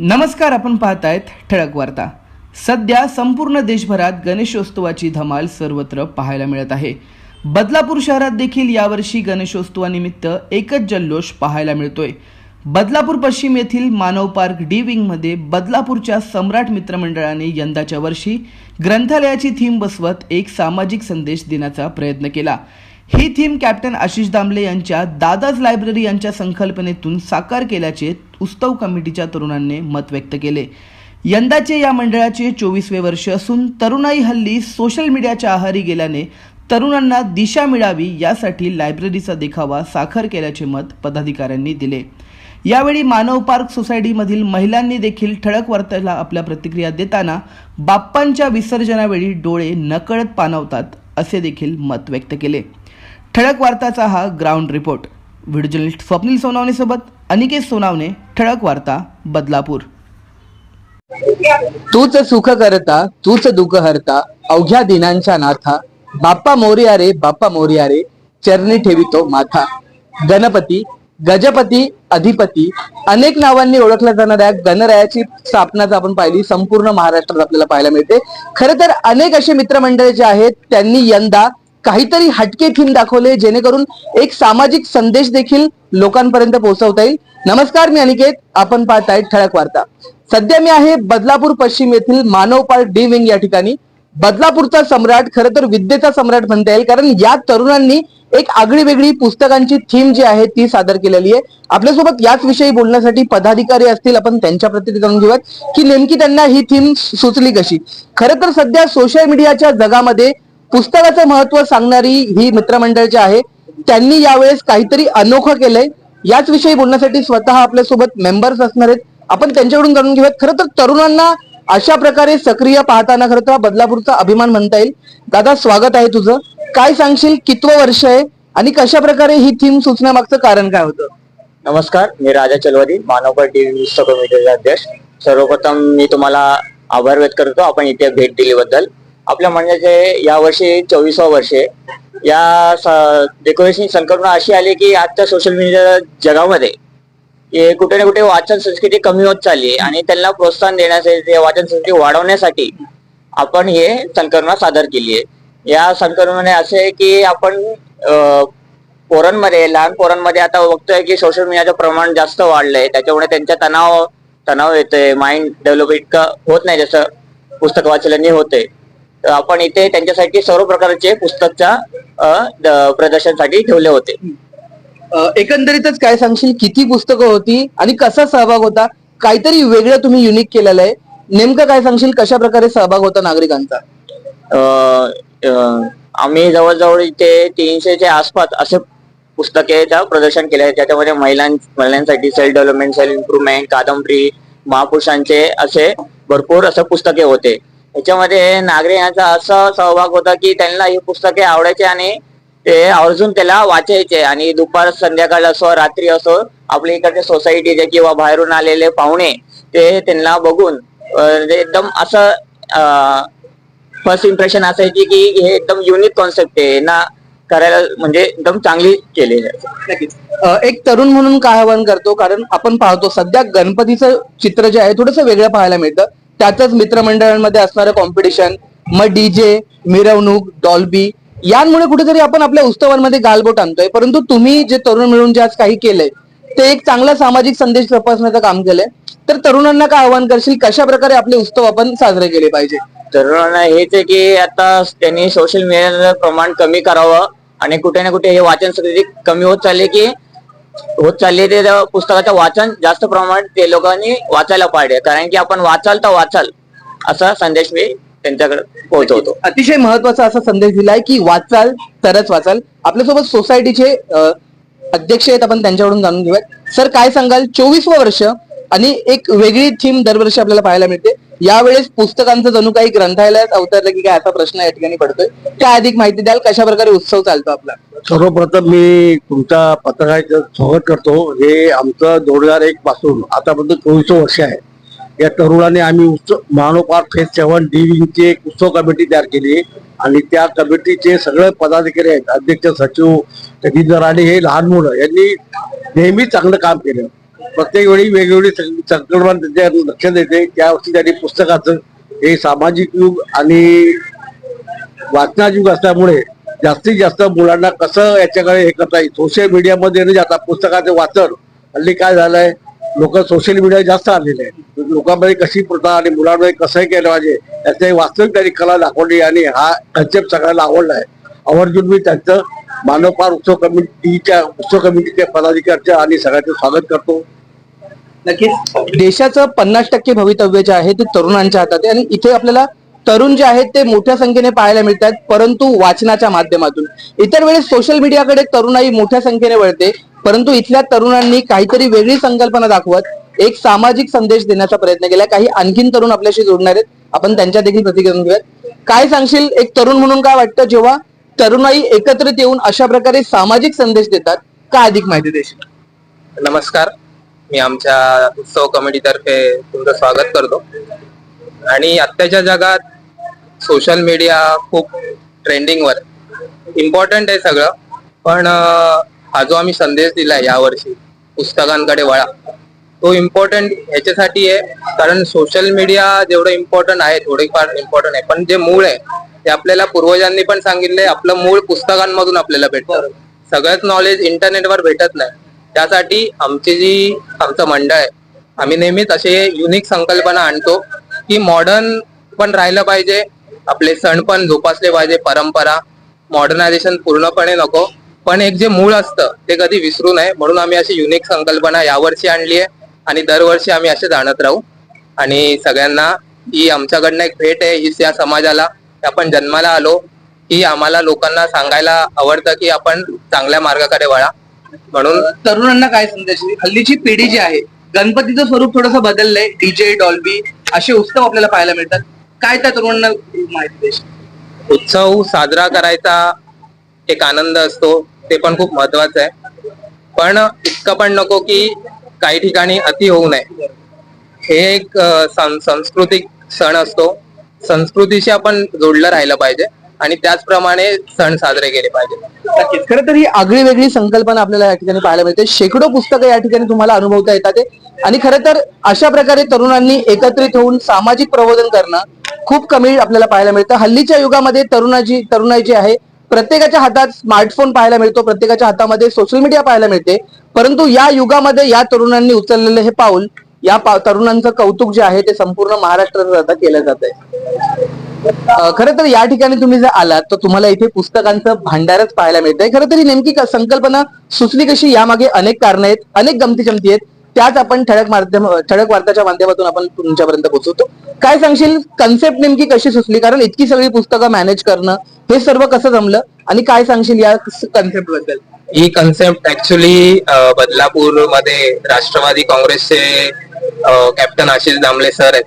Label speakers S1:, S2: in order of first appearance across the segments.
S1: नमस्कार आपण पाहतायत ठळक वार्ता. सध्या संपूर्ण देशभरात गणेशोत्सवाची धमाल सर्वत्र पाहायला मिळत आहे. बदलापूर शहरात देखील यावर्षी गणेशोत्सवानिमित्त एकच जल्लोष पाहायला मिळतोय. बदलापूर पश्चिम येथील मानव पार्क डी विंगमध्ये बदलापूरच्या सम्राट मित्रमंडळाने यंदाच्या वर्षी ग्रंथालयाची थीम बसवत एक सामाजिक संदेश देण्याचा प्रयत्न केला. ही थीम कॅप्टन आशिष दामले यांच्या दादाज लायब्ररी यांच्या संकल्पनेतून साकार केल्याचे उत्सव कमिटीच्या तरुणांनी मत व्यक्त केले. यंदाचे या मंडळाचे चोवीसवे वर्ष असून तरुणाई हल्ली सोशल मीडियाच्या आहारी गेल्याने तरुणांना दिशा मिळावी यासाठी लायब्ररीचा देखावा साखर केल्याचे मत पदाधिकाऱ्यांनी दिले. यावेळी मानव पार्क सोसायटीमधील महिलांनी देखील ठळक वार्तेला आपल्या प्रतिक्रिया देताना बाप्पांच्या विसर्जनावेळी डोळे नकळत पाणवतात असे देखील मत व्यक्त केले. ठळक वार्ताचा हा ground report. Video journalist Swapnil सोनावणेसोबत Aniket Sonawane ठळक वार्ता बदलापूर.
S2: तूच सुख करता तूच दुःख हरता अवघ्या दिनांच्या नाथा बाप्पा मोर्या रे बाप्पा मोर्या रे चरणी ठेवितो माथा. गणपती गजपती अधिपती अनेक नावांनी ओळखल्या जाणाऱ्या गणरायाची स्थापना जर आपण पाहिली संपूर्ण महाराष्ट्रात आपल्याला पाहायला मिळते. खर तर अनेक असे मित्रमंडळ जे आहेत त्यांनी यंदा काहीतरी हटके थीम दाखवले जेणेकरून एक सामाजिक संदेश देखील लोकांपर्यंत पोहोचवता येईल. नमस्कार मी अनिकेत. आपण पाहत आहे ठळक वार्ता. सध्या मी आहे बदलापूर पश्चिम येथील मानव पार्क डी विंग या ठिकाणी. बदलापूरचा सम्राट खरं तर विद्येचा सम्राट म्हणता येईल कारण या तरुणांनी एक आगळी वेगळी पुस्तकांची थीम जी आहे ती सादर केलेली आहे. आपल्यासोबत याच विषयी बोलण्यासाठी पदाधिकारी असतील आपण त्यांच्या प्रती जाणून घेऊयात की नेमकी त्यांना ही थीम सुचली कशी? खरं तर सध्या सोशल मीडियाच्या जगामध्ये पुस्तकाचं महत्त्व सांगणारी ही मित्रमंडळ जी आहे त्यांनी यावेळेस काहीतरी अनोखं केलंय. याच विषयी बोलण्यासाठी स्वतः आपल्यासोबत मेंबर्स असणार आहेत. आपण त्यांच्याकडून जाणून घेऊयात. खरं तर तरुणांना अशा प्रकारे सक्रिय पाहताना खरं तर बदलापूरचा अभिमान म्हणता येईल. दादा स्वागत आहे तुझं. काय सांगशील? कितवं वर्ष आहे? आणि कशा प्रकारे ही थीम सुचण्यामागचं कारण काय होतं?
S3: नमस्कार मी राजा चलवादी मानवकर टीव्ही न्यूज कमिटीचे अध्यक्ष. सर्वप्रथम मी तुम्हाला आभार व्यक्त करतो. आपण इथे भेट दिलीबद्दल आपल्या म्हणण्याचे यावर्षी चोवीसवा वर्ष आहे. या डेकोरेशन संकल्पना अशी आली की आजच्या सोशल मीडिया जगामध्ये हे कुठे ना कुठे वाचन संस्कृती कमी होत चालली आहे आणि त्यांना प्रोत्साहन देण्यासाठी वाचन संस्कृती वाढवण्यासाठी आपण हे संकल्पना सादर केली आहे. या संकल्पने असे आहे की आपण पोरांमध्ये लहान पोरांमध्ये आता बघतोय की सोशल मीडियाचं प्रमाण जास्त वाढलंय. त्याच्यामुळे त्यांच्या तणाव तणाव येतोय. माइंड डेव्हलप इतकं होत नाही जसं पुस्तक वाचल्याने होते आपण इथे त्यांच्यासाठी सर्व प्रकारचे पुस्तकच्या प्रदर्शनासाठी ठेवले होते.
S2: एकंदरीतच काय सांगशील? किती पुस्तकं होती आणि कसा सहभाग होता? काहीतरी वेगळं तुम्ही युनिक केलेलं आहे. नेमकं काय सांगशील? कशा प्रकारे सहभाग होता नागरिकांचा?
S3: आम्ही जवळजवळ इथे तीनशेच्या आसपास असे पुस्तकेचं प्रदर्शन केले आहे. त्याच्यामध्ये महिलां महिलांसाठी सेल्फ डेव्हलपमेंट सेल्फ इम्प्रुव्हमेंट कादंबरी महापुरुषांचे असे भरपूर असे पुस्तके होते. याच्यामध्ये नागरिकांचा असा सहभाग होता की त्यांना ही पुस्तके आवडायचे आणि ते आवर्जून त्याला वाचायचे. आणि दुपार संध्याकाळ असो रात्री असो आपल्या इकडच्या सोसायटीचे किंवा बाहेरून आलेले पाहुणे ते त्यांना बघून म्हणजे एकदम असं फर्स्ट इम्प्रेशन असायची की हे एकदम युनिक कॉन्सेप्ट आहे. ना करायला म्हणजे एकदम चांगली केली
S2: नक्कीच. एक तरुण म्हणून काय आवाहन करतो? कारण आपण पाहतो सध्या गणपतीचं चित्र जे आहे थोडंसं वेगळं पाहायला मिळतं. त्यातच मित्रमंडळांमध्ये असणारं कॉम्पिटिशन मग डीजे मिरवणूक डॉल्बी यांमुळे कुठेतरी आपण आपल्या उत्सवांमध्ये गालबोट आणतोय. परंतु तुम्ही जे तरुण मिळून जे आज काही केलंय ते एक चांगला सामाजिक संदेश तपासण्याचं काम केलंय. तर तरुणांना काय आवाहन करशील? कशा प्रकारे आपले उत्सव आपण साजरे केले पाहिजे?
S3: तरुणांना हेच आहे की आता त्यांनी सोशल मीडियाचं प्रमाण कमी करावं आणि कुठे ना कुठे हे वाचन सगळी कमी होत चालले की होत चालली ते पुस्तकाचं वाचन जास्त प्रमाणात ते लोकांनी वाचायला पाहिजे. कारण की आपण वाचाल तर वाचाल असा संदेश मी त्यांच्याकडे पोहोचवतो.
S2: अतिशय महत्त्वाचा असा संदेश दिलाय की वाचाल तरच वाचाल. आपल्यासोबत सोसायटीचे अध्यक्ष आहेत आपण त्यांच्याकडून जाणून घेऊयात. सर काय सांगाल? चोवीसवं वर्ष आणि एक वेगळी थीम दरवर्षी आपल्याला पाहायला मिळते. यावेळेस पुस्तकांचं जणू काही ग्रंथालयात अवतरलं की काय असा प्रश्न या ठिकाणी पडतोय. त्या अधिक माहिती द्याल कशा प्रकारे उत्सव चालतो आपला?
S4: सर्वप्रथम मी तुमच्या पत्रकाराचं स्वागत करतो. हे आमचं दोन हजार एक पासून आतापर्यंत चोवीस वर्ष आहे. या तरुणाने आम्ही उत्सव मानव फेस फेज सेव्हन डी विंगची एक उत्सव कमिटी तयार केली आणि त्या कमिटीचे सगळे पदाधिकारी आहेत अध्यक्ष सचिव कधी जर आणि हे लहान मुलं यांनी नेहमी चांगलं काम केलं. प्रत्येक वेळी वेगवेगळी संकल्पना त्यांच्या लक्ष देते. त्यावरती त्यांनी पुस्तकाचं हे सामाजिक युग आणि वाचनाचं युग असल्यामुळे जास्तीत जास्त मुलांना कसं याच्याकडे हे करता येईल? सोशल मीडियामध्ये न जाता. पुस्तकाचं वाचन हल्ली काय झालंय? लोक सोशल मीडिया जास्त आलेले आहेत. लोकांमध्ये कशी प्रथा आणि मुलांमध्ये कसं केलं पाहिजे? याचं वास्तविक त्यांनी कला दाखवली आणि हा कन्सेप्ट सगळ्यांना आवडला आहे आवर्जून मी त्यांचं मानवपार उत्सव कमिटीच्या उत्सव कमिटीच्या पदाधिकाऱ्यांचं आणि सगळ्यांचं स्वागत करतो.
S2: नक्कीच. देशाचं पन्नास टक्के भवितव्य जे आहे ते तरुणांच्या हातात आहे आणि इथे आपल्याला तरुण जे आहेत ते मोठ्या संख्येने पाहायला मिळतात परंतु वाचनाच्या माध्यमातून. इतर वेळेस सोशल मीडियाकडे तरुणाई मोठ्या संख्येने वळते परंतु इथल्या तरुणांनी काहीतरी वेगळी संकल्पना दाखवत एक सामाजिक संदेश देण्याचा प्रयत्न केला. काही आणखीन तरुण आपल्याशी जोडणार आहेत. आपण त्यांच्या देखील प्रतिक्रिया घेऊयात. काय सांगशील? एक तरुण म्हणून काय वाटतं जेव्हा तरुणाई एकत्रित येऊन अशा प्रकारे सामाजिक संदेश देतात का अधिक माहिती देशील?
S5: नमस्कार. मी आमच्या उत्सव कमिटीतर्फे तुमचं स्वागत करतो. आणि आत्ताच्या जगात सोशल मीडिया खूप ट्रेंडिंगवर इम्पॉर्टंट आहे सगळं. पण हा जो आम्ही संदेश दिलाय यावर्षी पुस्तकांकडे वळा तो इम्पॉर्टंट ह्याच्यासाठी आहे. कारण सोशल मीडिया जेवढं इम्पॉर्टंट आहे थोडेफार इम्पॉर्टंट आहे. पण जे मूळ आहे ते आपल्याला पूर्वजांनी पण सांगितलंय आपलं मूळ पुस्तकांमधून आपल्याला भेटतं. सगळंच नॉलेज इंटरनेटवर भेटत नाही. त्यासाठी आमची जी आमचं मंडळ आहे आम्ही नेहमीच असे युनिक संकल्पना आणतो की मॉडर्न पण राहिलं पाहिजे आपले सण पण जोपासले पाहिजे परंपरा मॉडर्नायझेशन पूर्णपणे नको. पण एक जे मूळ असतं ते कधी विसरू नये. म्हणून आम्ही अशी युनिक संकल्पना यावर्षी आणली आहे आणि दरवर्षी आम्ही असे जाणत राहू. आणि सगळ्यांना ही आमच्याकडनं एक भेट आहे ही या समाजाला. आपण जन्माला आलो की आम्हाला लोकांना सांगायला आवडतं की आपण चांगल्या मार्गाकडे वळा. म्हणून
S2: तरुणांना काय संदेश? हल्लीची पिढी जी आहे गणपतीचं स्वरूप थोडंसं बदललंय. डीजे डॉल्बी असे उत्सव आपल्याला पाहायला मिळतात. काय त्या तरुणांना माहिती
S5: उत्सव साजरा करायचा एक आनंद असतो ते पण खूप महत्वाचं आहे. पण इतकं पण नको की काही ठिकाणी अति होऊ नये. हे एक सांस्कृतिक सण असतो. संस्कृतीशी आपण जोडलं राहिलं पाहिजे आणि त्याचप्रमाणे सण साजरे केले पाहिजे.
S2: खरं तर ही आगळी वेगळी संकल्पना आपल्याला या ठिकाणी पाहायला मिळते. शेकडो पुस्तकं या ठिकाणी तुम्हाला अनुभवता येतात आणि खरं तर अशा प्रकारे तरुणांनी एकत्रित होऊन सामाजिक प्रबोधन करणं खूप कमी आपल्याला पाहायला मिळतं. हल्लीच्या युगामध्ये तरुणाची तरुणाई जी आहे प्रत्येकाच्या हातात स्मार्टफोन पाहायला मिळतो प्रत्येकाच्या हातामध्ये सोशल मीडिया पाहायला मिळते. परंतु या युगामध्ये या तरुणांनी उचललेलं हे पाऊल या तरुणांचं कौतुक जे आहे ते संपूर्ण महाराष्ट्रात आता केलं जात आहे. खर खरं तर या ठिकाणी तुम्ही जर आलात तर तुम्हाला इथे पुस्तकांचं भांडारच पाहायला मिळतंय. खरं तर ही नेमकी संकल्पना सुचली कशी? यामागे अनेक कारण आहेत अनेक गमती जमती आहेत. त्याच आपण ठळक माध्यम ठळक वार्ताच्या माध्यमातून आपण तुमच्यापर्यंत पोहोचवतो. काय सांगशील? कन्सेप्ट नेमकी कशी सुचली? कारण इतकी सगळी पुस्तकं मॅनेज करणं हे सर्व कसं जमलं? आणि काय सांगशील या कन्सेप्टबद्दल?
S5: ही कन्सेप्ट ऍक्च्युली बदलापूरमध्ये राष्ट्रवादी काँग्रेसचे कॅप्टन आशिष दामले सर आहेत.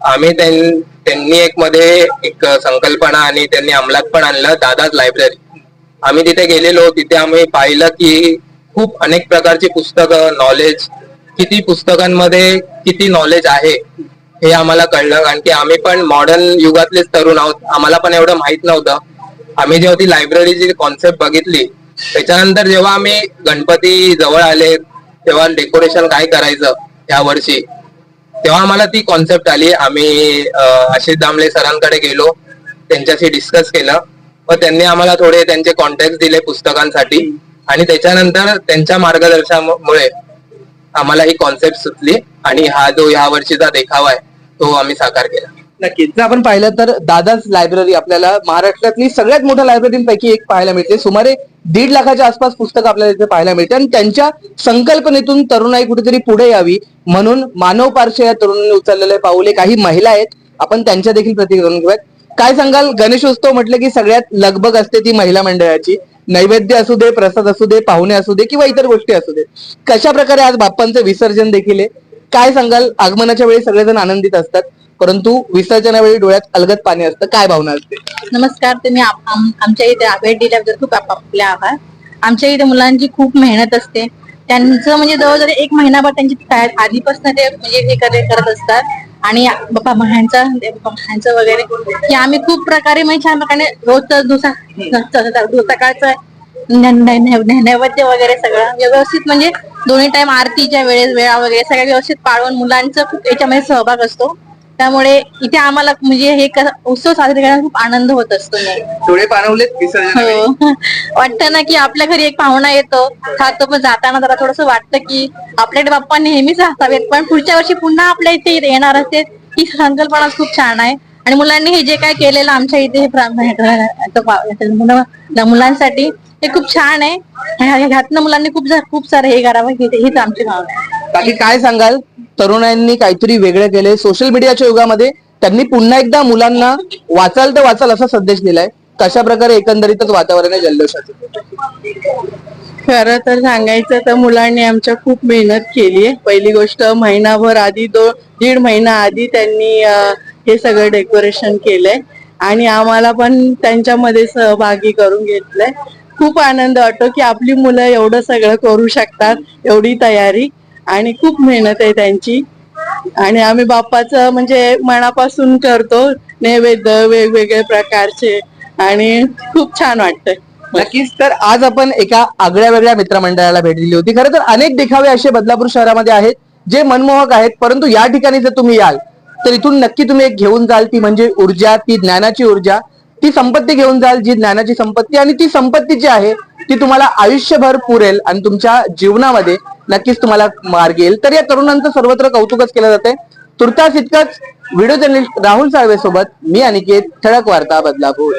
S5: आम्ही त्यांनी एक मध्ये एक संकल्पना आणि त्यांनी अंमलात पण आणलं दादाच लायब्ररी आम्ही तिथे गेलेलो तिथे आम्ही पाहिलं की खूप अनेक प्रकारची पुस्तकं नॉलेज किती पुस्तकांमध्ये किती नॉलेज आहे हे आम्हाला कळलं. कारण की आम्ही पण मॉडर्न युगातलेच तरुण आहोत. आम्हाला पण एवढं माहीत नव्हतं. आम्ही जेव्हा ती लायब्ररीची कॉन्सेप्ट बघितली त्याच्यानंतर जेव्हा आम्ही गणपती जवळ आले तेव्हा डेकोरेशन काय करायचं या वर्षी. तेव्हा आम्हाला ती कॉन्सेप्ट आली. आम्ही आशिष दामले सरांकडे गेलो. त्यांच्याशी डिस्कस केलं. व त्यांनी आम्हाला थोडे त्यांचे कॉन्टॅक्ट दिले पुस्तकांसाठी. आणि त्याच्यानंतर त्यांच्या मार्गदर्शनामुळे आम्हाला ही कॉन्सेप्ट सुचली. आणि हा जो ह्या वर्षीचा देखावा आहे तो आम्ही साकार केला.
S2: नक्कीच. जर आपण पाहिलं तर दादाच लायब्ररी आपल्याला महाराष्ट्रातली सगळ्यात मोठ्या लायब्ररीपैकी एक पाहायला मिळते. सुमारे दीड लाखाच्या आसपास पुस्तकं आपल्याला इथे पाहायला मिळते. आणि त्यांच्या संकल्पनेतून तरुणाई कुठेतरी पुढे यावी म्हणून मानव पार्श्व या तरुणांनी उचललेले पाऊले. काही महिला आहेत. आपण त्यांच्या देखील प्रतिक्रिया घेऊयात. काय सांगाल? गणेशोत्सव म्हटलं की सगळ्यात लगबग असते ती महिला मंडळाची. नैवेद्य असू दे प्रसाद असू दे पाहुणे असू दे किंवा इतर गोष्टी असू दे. कशा प्रकारे आज बाप्पांचं विसर्जन देखील आहे? काय सांगाल? आगमनाच्या वेळी सगळेजण आनंदित असतात. परंतु विसर्जनावेळी डोळ्यात अलगद पाणी असतं. काय भावना असते?
S6: नमस्कार तुम्ही आम- आमच्या इथे भेट दिल्याबद्दल खूप आप- आपले आभार. आमच्या इथे मुलांची खूप मेहनत असते. त्यांचं म्हणजे जवळजवळ एक महिनाभर त्यांची तयार आधीपासून ते म्हणजे हे करे- करत असतात. आणि बाप्पा ह्यांचा ह्यांचं वगैरे की आम्ही खूप प्रकारे म्हणजे छान प्रकारे रोज दुसा सकाळचं नैवेद्य वगैरे सगळं व्यवस्थित म्हणजे दोन्ही टाइम आरतीच्या वेळेस वेळा वगैरे सगळ्या व्यवस्थित पाळून मुलांचा खूप याच्यामध्ये सहभाग असतो. त्यामुळे इथे आम्हाला म्हणजे हे उत्सव साजरे करण्याचा खूप आनंद होत असतो
S2: पाणवलेत विसर्जन
S6: हो. वाटतं ना की आपल्या घरी एक पाहुणा येतो खातो पण जाताना जरा थोडस वाटतं की आपल्याकडे बाप्पा नेहमीच असावेत पण पुढच्या वर्षी पुन्हा आपल्या इथे येणार असते ही संकल्पना खूप छान आहे. आणि मुलांनी हे जे काय केलेलं आमच्या इथे हे मुलांसाठी हे खूप छान आहे. ह्यातनं मुलांनी खूप खूप सारं हे करावं हीच आमची भावना आहे.
S2: बाकी काय सांगाल? तरुणांनी काहीतरी वेगळं केलंय सोशल मीडियाच्या युगामध्ये त्यांनी पुन्हा एकदा मुलांना वाचाल तर वाचाल असा संदेश दिलाय. कशा प्रकारे एकंदरीतच वातावरण आहे जल्लोषाचं?
S7: खरं तर सांगायचं तर मुलांनी आमच्या खूप मेहनत केली आहे. पहिली गोष्ट महिनाभर आधी दो दीड महिना आधी त्यांनी हे सगळं डेकोरेशन केलंय. आणि आम्हाला पण त्यांच्यामध्ये सहभागी करून घेतलंय. खूप आनंद वाटतो की आपली मुलं एवढं सगळं करू शकतात एवढी तयारी. आणि खूप मेहनत आहे त्यांची. आणि आम्ही बाप्पाचं म्हणजे मनापासून करतो नैवेद्य वेगवेगळे प्रकारचे आणि खूप छान वाटतंय.
S2: नक्कीच. तर आज आपण एका आगळ्या वेगळ्या मित्रमंडळाला भेट दिली होती. खरं तर अनेक देखावे असे बदलापूर शहरामध्ये आहेत जे मनमोहक आहेत परंतु या ठिकाणी जर तुम्ही याल तर इथून नक्की तुम्ही एक घेऊन जाल ती म्हणजे ऊर्जा ती ज्ञानाची ऊर्जा. ती संपत्ती घेऊन जाल जी ज्ञानाची संपत्ती आणि ती संपत्ती जी आहे ती तुम्हाला आयुष्यभर पुरेल आणि तुमच्या जीवनामध्ये नक्कीच तुम्हाला मार्ग येईल. तर या तरुणांचं सर्वत्र कौतुकच केलं जाते तुर्तास इतकंच व्हिडिओ जर्नलिस्ट राहुल साळवे सोबत मी अनिकेत ठळक वार्ता बदलापूर